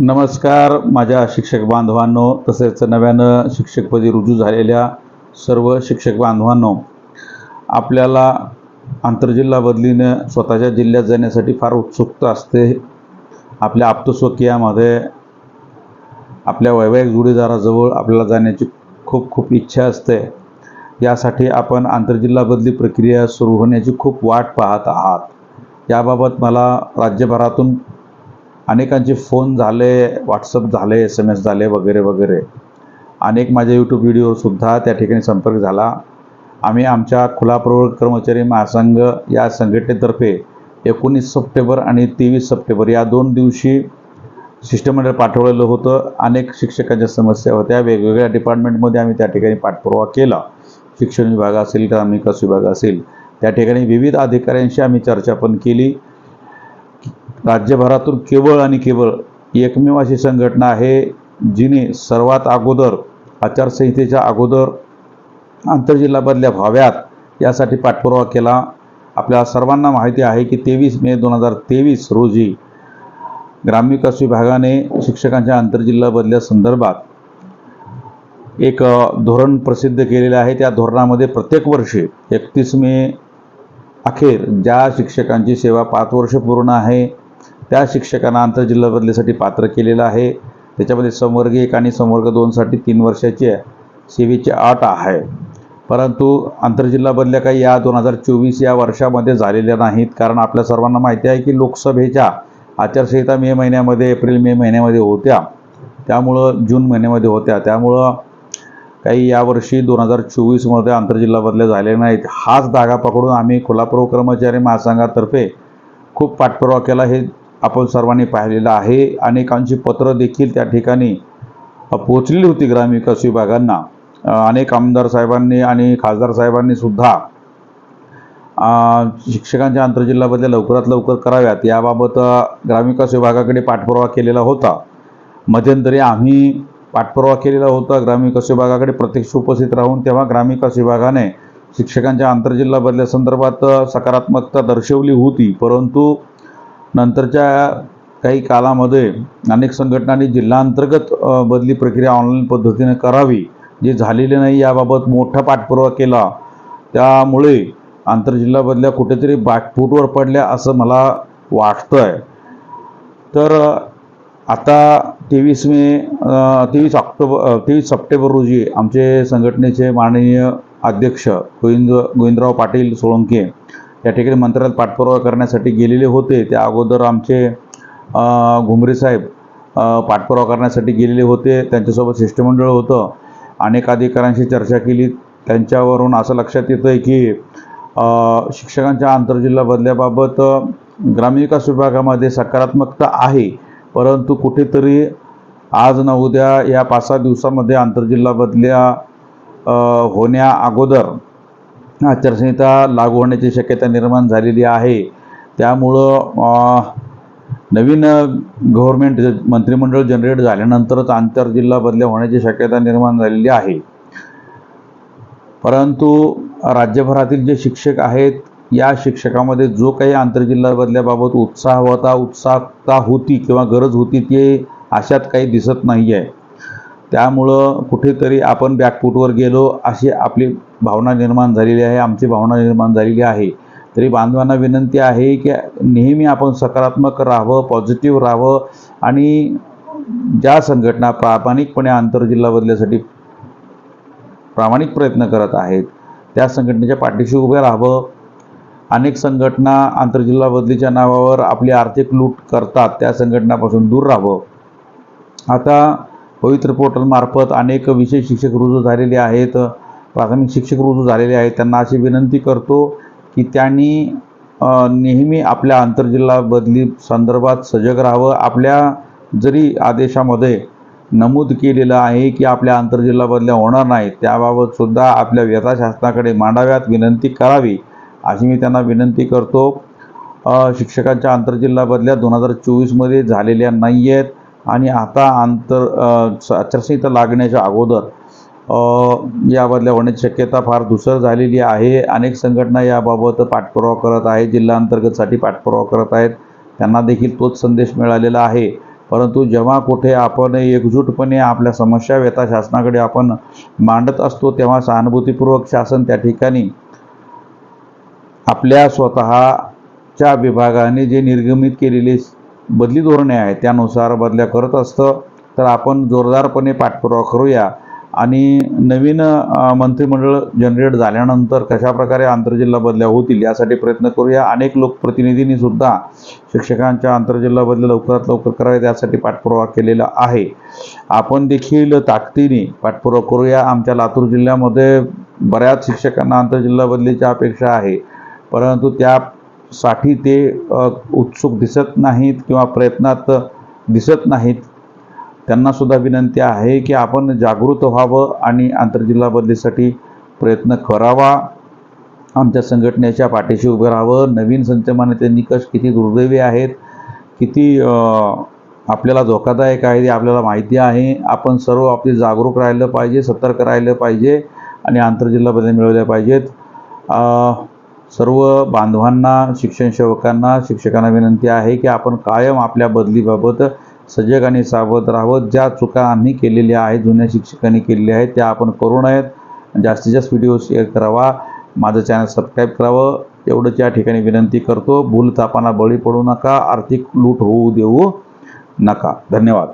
नमस्कार माझ्या शिक्षक बांधवांनो तसेच नव्यानं शिक्षकपदी रुजू झालेल्या सर्व शिक्षक बांधवांनो आपल्याला आंतरजिल्हा बदलीनं स्वतःच्या जिल्ह्यात जाण्यासाठी फार उत्सुकता असते. आपल्या आप्तस्वकीयामध्ये आपल्या वैवाहिक जोडीदाराजवळ आपल्याला जाण्याची खूप खूप इच्छा असते. यासाठी आपण आंतरजिल्हा बदली प्रक्रिया सुरू होण्याची खूप वाट पाहत आहात. याबाबत मला राज्यभरातून अनेकांचे फोन झाले व्हॉट्सअप झाले एस एम एस झाले वगैरे वगैरे. अनेक माझ्या यूट्यूब व्हिडिओसुद्धा त्या ठिकाणी संपर्क झाला. आम्ही आमच्या खुला प्रवर्ग कर्मचारी महासंघ या संघटनेतर्फे एकोणीस सप्टेंबर आणि तेवीस सप्टेंबर या दोन दिवशी शिष्टमंडळ पाठवलेलं होतं. अनेक शिक्षकांच्या समस्या होत्या. वेगवेगळ्या डिपार्टमेंटमध्ये आम्ही त्या ठिकाणी पाठपुरावा केला. शिक्षण विभाग असेल ग्रामीण विकास विभाग असेल त्या ठिकाणी विविध अधिकाऱ्यांशी आम्ही चर्चा पण केली. राज्यभरातून केवळ आणि केवळ एकमेव अशी संघटना आहे जिने सर्वात अगोदर आचारसंहितेच्या अगोदर आंतरजिल्हा बदल्या व्हाव्यात यासाठी पाठपुरावा केला. आपल्या सर्वांना माहिती आहे की तेवीस मे दोन हजार तेवीस रोजी ग्रामविकास विभागाने शिक्षकांच्या आंतरजिल्हा बदल्या संदर्भात एक धोरण प्रसिद्ध केलेलं आहे. त्या धोरणामध्ये प्रत्येक वर्षी एकतीस मे अखेर ज्या शिक्षकांची सेवा पाच वर्ष पूर्ण आहे त्या शिक्षकांना आंतरजिल्हा बदलीसाठी पात्र केलेलं आहे. त्याच्यामध्ये संवर्ग एक आणि संवर्ग दोनसाठी तीन वर्षाची सेवेची अट आहे. परंतु आंतरजिल्हा बदल्या काही या दोन हजार चोवीस या वर्षामध्ये झालेल्या नाहीत. कारण आपल्या सर्वांना माहिती आहे की लोकसभेच्या आचारसंहिता मे महिन्यामध्ये एप्रिल मे महिन्यामध्ये होत्या. त्यामुळं जून महिन्यामध्ये होत्या. त्यामुळं काही यावर्षी दोन हजार चोवीसमध्ये आंतरजिल्हा बदल्या झाले नाहीत. हाच धागा पकडून आम्ही कोल्हापूर कर्मचारी महासंघातर्फे खूप पाठपुरावा केला. हे आपण सर्वांनी पाहिलेलं आहे. अनेकांची पत्रं देखील त्या ठिकाणी पोचलेली होती ग्रामविकास विभागांना. अनेक आमदार साहेबांनी आणि खासदार साहेबांनी सुद्धा शिक्षकांच्या आंतरजिल्हा बदल्या लवकरात लवकर कराव्यात. याबाबत ग्रामविकास विभागाकडे पाठपुरावा केलेला होता. मध्यंतरी आम्ही पाठपुरावा केलेला होता. ग्रामविकास विभागाकडे प्रत्यक्ष उपस्थित राहून तेव्हा ग्रामविकास विभागाने शिक्षकांच्या आंतरजिल्हा बदल्यासंदर्भात सकारात्मकता दर्शवली होती. परंतु नंतरच्या काही कालामध्ये अनेक संघटनांनी जिल्हांतर्गत बदली प्रक्रिया ऑनलाईन पद्धतीने करावी. जे झालेले नाही याबाबत मोठा पाठपुरावा केला. त्यामुळे आंतरजिल्हा बदल्या कुठेतरी बॅकफूटवर पडल्या असं मला वाटतं आहे तर आता तेवीस मे तेवीस ऑक्टोबर तेवीस सप्टेंबर रोजी आमचे संघटनेचे माननीय अध्यक्ष गोविंद गोविंदराव पाटील सोळंके या ठिकाणी मंत्रालयात पाठपुरावा करण्यासाठी गेलेले होते. त्या अगोदर आमचे घुमरे साहेब पाठपुरावा करण्यासाठी गेलेले होते. त्यांच्यासोबत शिष्टमंडळ होतं. अनेक अधिकाऱ्यांशी चर्चा केली. त्यांच्यावरून असं लक्षात येतं आहे की शिक्षकांच्या आंतरजिल्हा बदल्याबाबत ग्रामीण ग्रामविकास विभागामध्ये सकारात्मकता आहे. परंतु कुठेतरी आज न उद्या या पाच सहा दिवसामध्ये आंतरजिल्हा बदल्या होण्या अगोदर आचारसंहिता लागू होण्याची शक्यता निर्माण झालेली आहे. त्यामुळं नवीन गव्हर्मेंट मंत्रिमंडळ जनरेट झाल्यानंतरच आंतरजिल्हा बदल्या होण्याची शक्यता निर्माण झालेली आहे. परंतु राज्यभरातील जे शिक्षक आहेत या शिक्षकामध्ये जो काही आंतरजिल्हा बदल्याबाबत उत्साह होता उत्साहता होती किंवा गरज होती ते अशात काही दिसत नाही आहे त्यामुळं कुठेतरी आपण बॅकफूटवर गेलो अशी आपली भावना निर्माण झालेली आहे आमची भावना निर्माण झालेली आहे. तरी बांधवांना विनंती आहे की नेहमी आपण सकारात्मक राहावं पॉझिटिव्ह राहावं आणि ज्या संघटना प्रामाणिकपणे आंतरजिल्हा बदल्यासाठी प्रामाणिक प्रयत्न करत आहेत त्या संघटनेच्या पाठीशी उभे राहावं. अनेक संघटना आंतरजिल्हा बदलीच्या नावावर आपली आर्थिक लूट करतात त्या संघटनापासून दूर राहावं. आता पवित्र पोर्टलमार्फत अनेक विशेष शिक्षक रुजू झालेले आहेत. प्राथमिक शिक्षक रुजू झालेले आहेत. त्यांना अशी विनंती करतो की त्यांनी नेहमी आपल्या आंतरजिल्हा बदली संदर्भात सजग राहावं. आपल्या जरी आदेशामध्ये नमूद केलेलं आहे की आपल्या आंतरजिल्हा बदल्या होणार नाहीत त्याबाबतसुद्धा आपल्या व्यथा शासनाकडे मांडाव्यात विनंती करावी अशी मी त्यांना विनंती करतो. शिक्षकांच्या आंतरजिल्हा बदल्या दोन हजार चोवीसमध्ये झालेल्या नाही आहेत आणि आता आंतर आचारसंहिता लागण्याच्या अगोदर या बदल्या होण्याची शक्यता फार दुसर झालेली आहे. अनेक संघटना याबाबत पाठपुरावा करत आहे जिल्हा अंतर्गतसाठी पाठपुरावा करत आहेत. त्यांना देखील तोच संदेश मिळालेला आहे. परंतु जेव्हा कुठे आपण एकजूटपणे आपल्या समस्या व्यथा शासनाकडे आपण मांडत असतो तेव्हा सहानुभूतीपूर्वक शासन त्या ठिकाणी आपल्या स्वतःच्या विभागाने जे निर्गमित केलेली बदली धोरणे आहेत त्यानुसार बदल्या करत असतं. तर आपण जोरदारपणे पाठपुरावा करूया. आणि नवीन मंत्रिमंडळ जनरेट झाल्यानंतर कशाप्रकारे आंतरजिल्हा बदल्या होतील यासाठी प्रयत्न करूया. अनेक लोकप्रतिनिधींनी सुद्धा शिक्षकांच्या आंतरजिल्हा बदल्या लवकरात लवकर कराव्यात यासाठी पाठपुरावा केलेला आहे. आपण देखील ताकदीने पाठपुरावा करूया. आमच्या लातूर जिल्ह्यामध्ये बऱ्याच शिक्षकांना आंतरजिल्हा बदलीची अपेक्षा आहे. परंतु त्या साठी ते उत्सुक दिसत नाहीत किंवा प्रयत्नात दिसत नाहीत. त्यांना सुद्धा विनंती आहे की आपण जागृत व्हावं आणि आंतरजिल्हा बदलीसाठी प्रयत्न करावा. आमच्या संघटनेच्या पाठीशी उभं राहावं. नवीन संचमान्यते निकष किती दुर्दैवी आहेत किती आपल्याला धोकादायक आहे ते आपल्याला माहिती आहे. आपण सर्व आपली जागरूक राहिलं पाहिजे सतर्क राहिलं पाहिजे आणि आंतरजिल्हा बदल मिळवल्या पाहिजेत. सर्व बांधवांना शिक्षण सेवकांना शिक्षकांना विनंती आहे की आपण कायम आपल्या बदलीबाबत सजग आणि सावध राहावं. ज्या चुका आम्ही केलेल्या आहेत जुन्या शिक्षकांनी केलेल्या आहेत त्या आपण करू नयेत. जास्तीत जास्त व्हिडिओ शेअर करावा. माझं चॅनल सबस्क्राईब करावं. एवढंच या ठिकाणी विनंती करतो. भूलथापांना बळी पडू नका. आर्थिक लूट होऊ देऊ नका. धन्यवाद.